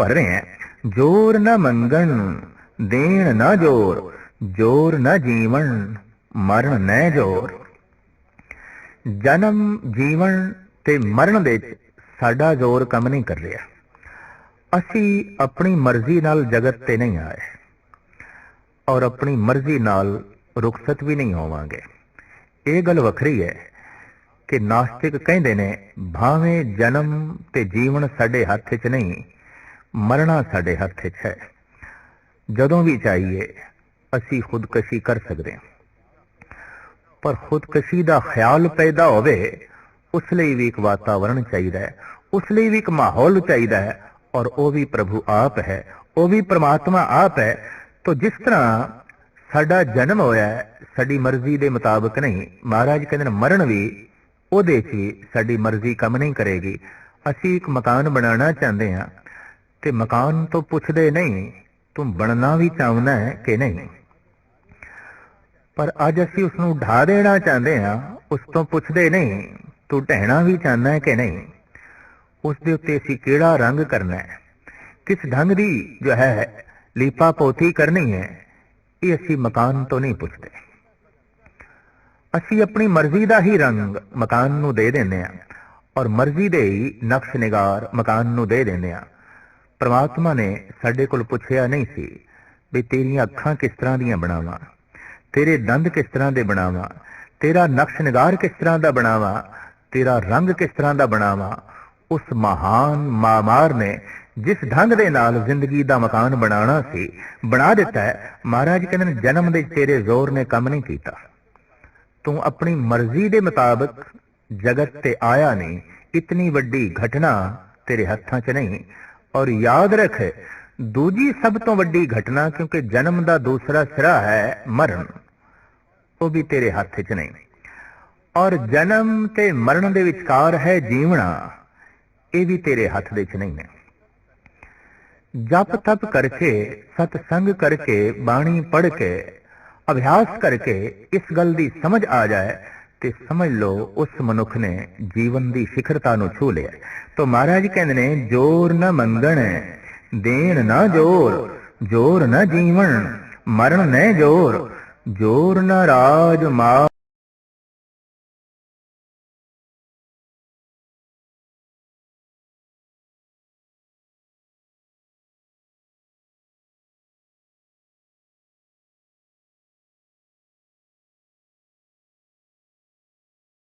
ਭਰ ਜੋਰ ਨਾ ਮੰਗਣ, ਦੇਣ ਨਾ ਜੋਰ ਜੋਰ ਨਾ ਜੀਵਨ, ਮਰਨ ਨੈ ਜੋਰ। ਜਨਮ, ਜੀਵਨ ਤੇ ਮਰਨ ਦੇ ਵਿੱਚ ਸਾਡਾ ਜ਼ੋਰ ਕੰਮ ਨਹੀਂ ਕਰ ਰਿਹਾ। ਅਸੀਂ ਆਪਣੀ ਮਰਜ਼ੀ ਨਾਲ ਜਗਤ ਤੇ ਨਹੀਂ ਆਏ ਔਰ ਆਪਣੀ ਮਰਜ਼ੀ ਨਾਲ ਰੁਖਸਤ ਵੀ ਨਹੀਂ ਹੋਵਾਂਗੇ। ਇਹ ਗੱਲ ਵੱਖਰੀ ਹੈ ਕਿ ਨਾਸਤਿਕ ਕਹਿੰਦੇ ਨੇ, ਭਾਵੇਂ ਜਨਮ ਤੇ ਜੀਵਨ ਸਾਡੇ ਹੱਥ 'ਚ ਨਹੀਂ ਮਰਨਾ ਸਾਡੇ ਹੱਥ 'ਚ ਹੈ। ਜਦੋਂ ਵੀ ਚਾਹੀਏ, ਅਸੀਂ ਖੁਦਕਸ਼ੀ ਕਰ ਸਕਦੇ ਹਾਂ। ਪਰ ਖੁਦਕਸ਼ੀ ਦਾ ਖਿਆਲ ਪੈਦਾ ਹੋਵੇ, ਉਸ ਲਈ ਵੀ ਇੱਕ ਵਾਤਾਵਰਣ ਚਾਹੀਦਾ ਹੈ। ਉਸ ਲਈ ਵੀ ਇੱਕ ਮਾਹੌਲ ਚਾਹੀਦਾ ਹੈ। ਔਰ ਉਹ ਵੀ ਪ੍ਰਭੂ ਆਪ ਹੈ। ਉਹ ਵੀ ਪ੍ਰਮਾਤਮਾ ਆਪ ਹੈ। ਤਾਂ ਜਿਸ ਤਰ੍ਹਾਂ ਸਾਡਾ ਜਨਮ ਹੋਇਆ ਹੈ, ਸਾਡੀ ਮਰਜ਼ੀ ਦੇ ਮੁਤਾਬਕ ਨਹੀਂ। ਮਹਾਰਾਜ ਕਹਿੰਦੇ ਨੇ, ਮਰਨ ਵੀ ਉਹਦੇ 'ਚ ਹੀ ਸਾਡੀ ਮਰਜ਼ੀ ਕੰਮ ਨਹੀਂ ਕਰੇਗੀ। ਅਸੀਂ ਇੱਕ ਮਕਾਨ ਬਣਾਉਣਾ ਚਾਹੁੰਦੇ ਹਾਂ। ਤੇ ਮਕਾਨ ਤੋਂ ਪੁੱਛਦੇ ਨਹੀਂ, ਤੂੰ ਬਣਨਾ ਵੀ ਚਾਹੁੰਦਾ ਹੈ ਕਿ ਨਹੀਂ? ਪਰ ਅੱਜ ਅਸੀਂ ਉਸ ਨੂੰ ਢਾ ਦੇਣਾ ਚਾਹੁੰਦੇ ਹਾਂ, ਉਸ ਤੋਂ ਪੁੱਛਦੇ ਨਹੀਂ, ਤੂੰ ਢਹਿਣਾ ਵੀ ਚਾਹੁੰਦਾ ਹੈ ਕਿ ਨਹੀਂ? ਉਸ ਦੇ ਉੱਤੇ ਅਸੀਂ ਕਿਹੜਾ ਰੰਗ ਕਰਨਾ ਹੈ? ਕਿਸ ਢੰਗ ਦੀ ਜੋ ਹੈ ਲੀਪਾ ਪੋਤੀ ਕਰਨੀ ਹੈ, ਇਹ ਅਸੀਂ ਮਕਾਨ ਤੋਂ ਨਹੀਂ ਪੁੱਛਦੇ। ਅਸੀਂ ਆਪਣੀ ਮਰਜ਼ੀ ਦਾ ਹੀ ਰੰਗ ਮਕਾਨ ਨੂੰ ਦੇ ਦਿੰਦੇ ਹਾਂ, ਔਰ ਮਰਜ਼ੀ ਦੇ ਹੀ ਨਕਸ਼ ਨਿਗਾਰ ਮਕਾਨ ਨੂੰ ਦੇ ਦਿੰਦੇ ਹਾਂ। ਪ੍ਰਮਾਤਮਾ ਨੇ ਸਾਡੇ ਕੋਲ ਪੁੱਛਿਆ ਨਹੀਂ ਸੀ ਵੀ ਤੇਰੀਆਂ ਅੱਖਾਂ ਕਿਸ ਤਰ੍ਹਾਂ ਦੀਆਂ ਬਣਾਵਾਂ, ਤੇਰੇ ਦੰਦ ਕਿਸ ਤਰ੍ਹਾਂ ਦੇ ਬਣਾਵਾਂ, ਤੇਰਾ ਨਕਸ਼ ਨਿਗਾਰ ਕਿਸ ਤਰ੍ਹਾਂ ਦਾ ਬਣਾਵਾਂ, ਤੇਰਾ ਰੰਗ ਕਿਸ ਤਰ੍ਹਾਂ ਦਾ ਬਣਾਵਾਂ, ਉਸ ਮਹਾਨ ਮਾਮਾਰ ਨੇ ਜਿਸ ਢੰਗ ਦੇ ਨਾਲ ਜ਼ਿੰਦਗੀ ਦਾ ਮਕਾਨ ਬਣਾਉਣਾ ਸੀ, ਬਣਾ ਦਿੱਤਾ ਮਹਾਰਾਜ ਕਹਿੰਦੇ ਨੇ, ਜਨਮ ਦੇ ਤੇਰੇ ਜ਼ੋਰ ਨੇ ਕੰਮ ਨਹੀਂ ਕੀਤਾ। ਤੂੰ ਆਪਣੀ ਮਰਜ਼ੀ ਦੇ ਮੁਤਾਬਕ ਜਗਤ ਤੇ ਆਇਆ ਨਹੀਂ, ਇਤਨੀ ਵੱਡੀ ਘਟਨਾ ਤੇਰੇ ਹੱਥਾਂ 'ਚ ਨਹੀਂ ਔਰ ਯਾਦ ਰੱਖ, ਦੂਜੀ ਸਭ ਤੋਂ ਵੱਡੀ ਘਟਨਾ ਕਿਉਂਕਿ ਜਨਮ ਦਾ ਦੂਸਰਾ ਸਿਰਾ ਹੈ ਮਰਨ। ਉਹ ਵੀ ਤੇਰੇ ਹੱਥ 'ਚ ਨਹੀਂ। ਔਰ ਜਨਮ ਤੇ ਮਰਨ ਦੇ ਵਿਚਕਾਰ ਹੈ ਜੀਵਣਾ, ਇਹ ਵੀ ਤੇਰੇ ਹੱਥ ਦੇ 'ਚ ਨਹੀਂ ਨੇ ਜਪ ਤਪ ਕਰਕੇ ਸਤ ਸੰਗ ਕਰਕੇ, ਬਾਣੀ ਪੜ੍ਹ ਕੇ, ਅਭਿਆਸ ਕਰਕੇ ਇਸ ਗੱਲ ਦੀ ਸਮਝ ਆ ਜਾਏ ਤੇ ਸਮਝ ਲਓ, ਉਸ ਮਨੁੱਖ ਨੇ ਜੀਵਨ ਦੀ ਸਿਖਰਤਾ ਨੂੰ ਛੂ ਲਿਆ। ਤੋ ਮਹਾਰਾਜ ਕਹਿੰਦੇ ਨੇ, ਜੋਰ ਨਾ ਮੰਗਣ, ਦੇਣ ਨਾ ਜੋਰ ਜੋਰ ਨਾ ਜੀਵਨ ਮਰਨ ਨਾ ਜੋਰ ਜੋਰ ਨਾ ਰਾਜ ਮਾ